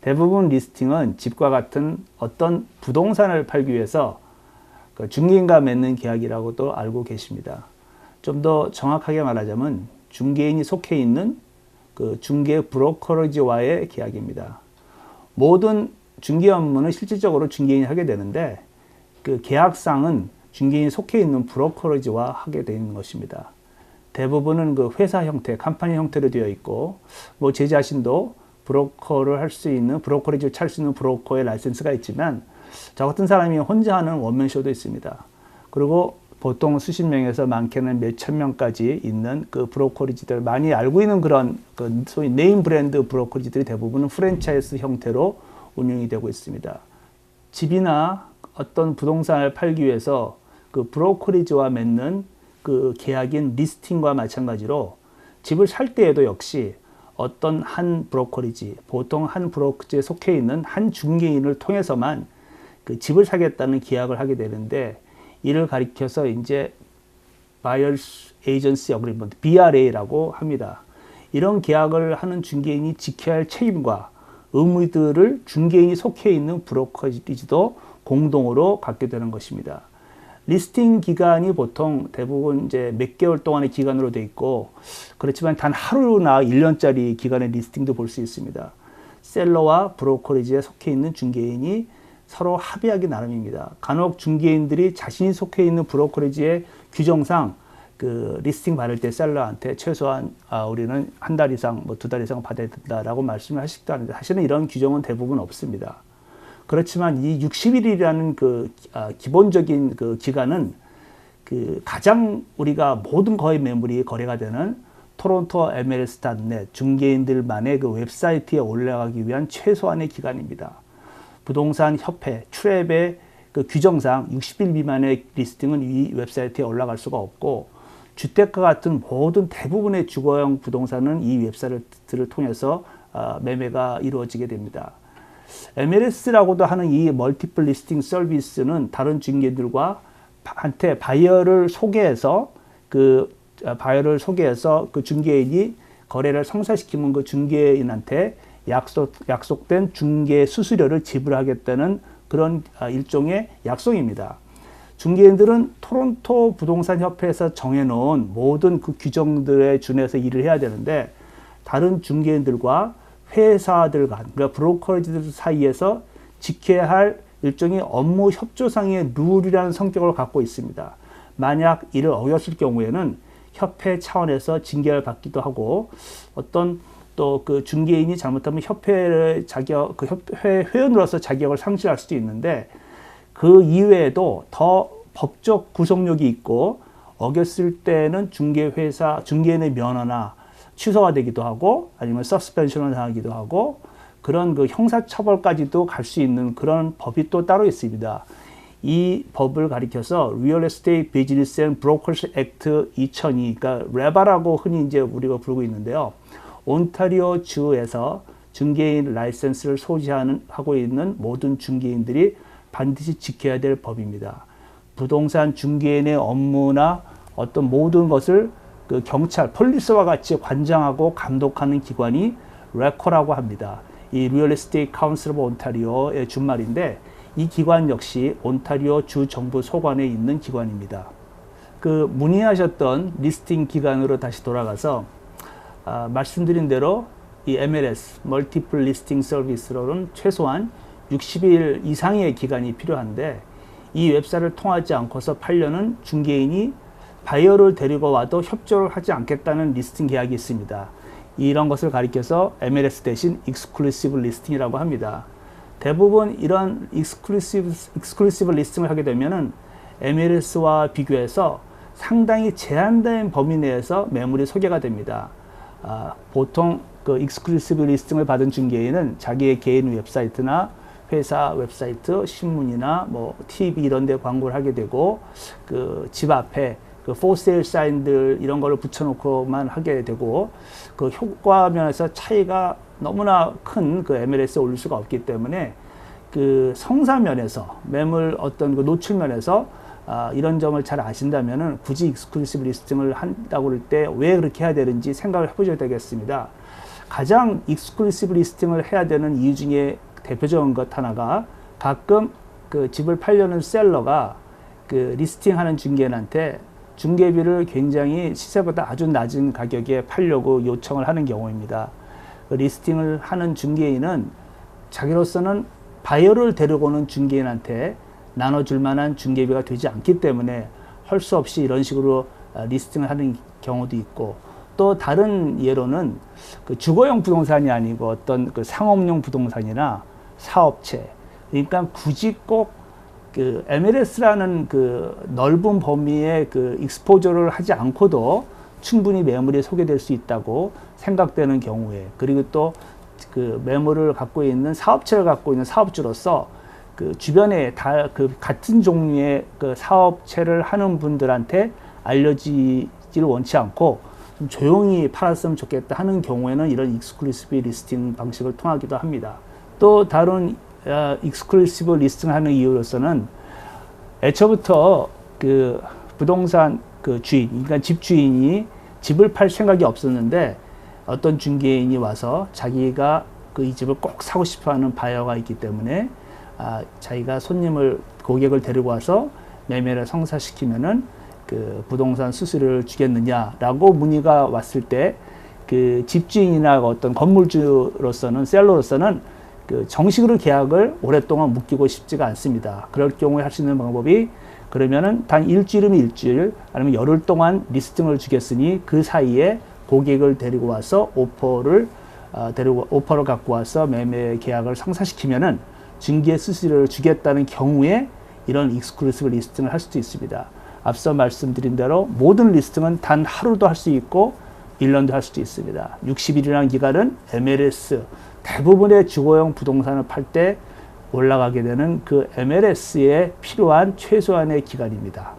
대부분 리스팅은 집과 같은 어떤 부동산을 팔기 위해서 그 중개인과 맺는 계약이라고도 알고 계십니다. 좀 더 정확하게 말하자면 중개인이 속해 있는 그 중개 브로커리지와의 계약입니다. 모든 중개 업무는 실질적으로 중개인이 하게 되는데 그 계약상은 중개인이 속해 있는 브로커리지와 하게 되는 것입니다. 대부분은 그 회사 형태, 컴퍼니 형태로 되어 있고 뭐 제 자신도 브로커를 할 수 있는 브로커리지를 찰 수 있는 브로커의 라이센스가 있지만 저 같은 사람이 혼자 하는 원맨쇼도 있습니다. 그리고 보통 수십 명에서 많게는 몇천 명까지 있는 그 브로커리지들 많이 알고 있는 그런 그 소위 네임 브랜드 브로커리지들이 대부분은 프랜차이즈 형태로 운영이 되고 있습니다. 집이나 어떤 부동산을 팔기 위해서 그 브로커리지와 맺는 그 계약인 리스팅과 마찬가지로 집을 살 때에도 역시 어떤 한 브로커리지, 보통 한 브로커지에 속해 있는 한 중개인을 통해서만 그 집을 사겠다는 계약을 하게 되는데 이를 가리켜서 이제 Buyers Agency Agreement, BRA라고 합니다. 이런 계약을 하는 중개인이 지켜야 할 책임과 의무들을 중개인이 속해 있는 브로커리지도 공동으로 갖게 되는 것입니다. 리스팅 기간이 보통 대부분 이제 몇 개월 동안의 기간으로 돼 있고 그렇지만 단 하루나 1년짜리 기간의 리스팅도 볼 수 있습니다. 셀러와 브로커리지에 속해 있는 중개인이 서로 합의하기 나름입니다. 간혹 중개인들이 자신이 속해 있는 브로커리지의 규정상 그 리스팅 받을 때 셀러한테 최소한 아, 우리는 한 달 이상 뭐 두 달 이상 받아야 된다라고 말씀을 하시기도 하는데 사실은 이런 규정은 대부분 없습니다. 그렇지만 이 60일이라는 그 아, 기본적인 그 기간은 그 가장 우리가 모든 거의 매물이 거래가 되는 토론토 MLS.net 중개인들만의 그 웹사이트에 올라가기 위한 최소한의 기간입니다. 부동산 협회 트랩의 그 규정상 60일 미만의 리스팅은 이 웹사이트에 올라갈 수가 없고 주택과 같은 모든 대부분의 주거용 부동산은 이 웹사이트를 통해서 아, 매매가 이루어지게 됩니다. MLS라고도 하는 이 멀티플 리스팅 서비스는 다른 중개들과 한테 바이어를 소개해서 그 아, 바이어를 소개해서 그 중개인이 거래를 성사시키면 그 중개인한테 약속 약속된 중개 수수료를 지불하겠다는 그런 아, 일종의 약속입니다. 중개인들은 토론토 부동산 협회에서 정해놓은 모든 그 규정들에 준해서 일을 해야 되는데 다른 중개인들과 회사들 간, 그러니까 브로커리지들 사이에서 지켜야 할 일종의 업무 협조상의 룰이라는 성격을 갖고 있습니다. 만약 이를 어겼을 경우에는 협회 차원에서 징계를 받기도 하고 어떤 또 그 중개인이 잘못하면 협회 자격 그 협회 회원으로서 자격을 상실할 수도 있는데 그 이외에도 더 법적 구속력이 있고 어겼을 때는 중개회사 중개인의 면허나 취소가 되기도 하고 아니면 서스펜션을 당하기도 하고 그런 그 형사처벌까지도 갈 수 있는 그런 법이 또 따로 있습니다. 이 법을 가리켜서 Real Estate Business and Brokers Act 2002, 그러니까 레바라고 흔히 이제 우리가 부르고 있는데요. 온타리오 주에서 중개인 라이센스를 소지하는 하고 있는 모든 중개인들이 반드시 지켜야 될 법입니다. 부동산 중개인의 업무나 어떤 모든 것을 그 경찰, 폴리스와 같이 관장하고 감독하는 기관이 레코라고 합니다. 이 리얼 에스테이트 카운슬 오브 온타리오의 준말인데 이 기관 역시 온타리오 주 정부 소관에 있는 기관입니다. 그 문의하셨던 리스팅 기간으로 다시 돌아가서 아, 말씀드린 대로 이 MLS 멀티플 리스팅 서비스로는 최소한 60일 이상의 기간이 필요한데 이 웹사를 통하지 않고서 팔려는 중개인이 바이어를 데리고 와도 협조를 하지 않겠다는 리스팅 계약이 있습니다. 이런 것을 가리켜서 MLS 대신 익스클루시브 리스팅이라고 합니다. 대부분 이런 익스클루시브, 익스클루시브 리스팅을 하게 되면은 MLS와 비교해서 상당히 제한된 범위 내에서 매물이 소개가 됩니다. 아, 보통 그 익스클루시브 리스팅을 받은 중개인은 자기의 개인 웹사이트나 회사 웹사이트, 신문이나 뭐 TV 이런 데 광고를 하게 되고 그 집 앞에 그 포세일 사인들 이런 거를 붙여놓고만 하게 되고 그 효과 면에서 차이가 너무나 큰 그 MLS에 올릴 수가 없기 때문에 그 성사 면에서 매물 어떤 그 노출 면에서 아, 이런 점을 잘 아신다면은 굳이 익스클루시브 리스팅을 한다고 할때왜 그렇게 해야 되는지 생각을 해보셔야 되겠습니다. 가장 익스클루시브 리스팅을 해야 되는 이유 중에 대표적인 것 하나가 가끔 그 집을 팔려는 셀러가 그 리스팅하는 중개인한테 중개비를 굉장히 시세보다 아주 낮은 가격에 팔려고 요청을 하는 경우입니다. 그 리스팅을 하는 중개인은 자기로서는 바이어를 데려오는 중개인한테 나눠줄 만한 중개비가 되지 않기 때문에 할 수 없이 이런 식으로 아, 리스팅을 하는 경우도 있고 또 다른 예로는 그 주거용 부동산이 아니고 어떤 그 상업용 부동산이나 사업체 그러니까 굳이 꼭 그 MLS라는 그 넓은 범위의 그 익스포저를 하지 않고도 충분히 매물이 소개될 수 있다고 생각되는 경우에 그리고 또 그 매물을 갖고 있는 사업체를 갖고 있는 사업주로서 그 주변에 다 그 같은 종류의 그 사업체를 하는 분들한테 알려지지를 원치 않고 좀 조용히 팔았으면 좋겠다 하는 경우에는 이런 익스클루시브 리스팅 방식을 통하기도 합니다. 또 다른 어, 익스클루시브 리스팅을 하는 이유로서는 애초부터 그 부동산 그 주인, 그러니까 집 주인이 집을 팔 생각이 없었는데 어떤 중개인이 와서 자기가 그 이 집을 꼭 사고 싶어 하는 바이어가 있기 때문에 아, 자기가 손님을 고객을 데리고 와서 매매를 성사시키면은 그 부동산 수수료를 주겠느냐라고 문의가 왔을 때 그 집주인이나 어떤 건물주로서는 셀러로서는 그 정식으로 계약을 오랫동안 묶이고 싶지가 않습니다. 그럴 경우에 할 수 있는 방법이 그러면은 단 일주일이면 일주일 아니면 열흘 동안 리스팅을 주겠으니 그 사이에 고객을 데리고 와서 오퍼를 어, 데리고 오퍼를 갖고 와서 매매 계약을 성사시키면은 중개 수수료를 주겠다는 경우에 이런 익스클루시브 리스팅을 할 수도 있습니다. 앞서 말씀드린 대로 모든 리스팅은 단 하루도 할 수 있고 1년도 할 수도 있습니다. 60일이라는 기간은 MLS 대부분의 주거용 부동산을 팔 때 올라가게 되는 그 MLS에 필요한 최소한의 기간입니다.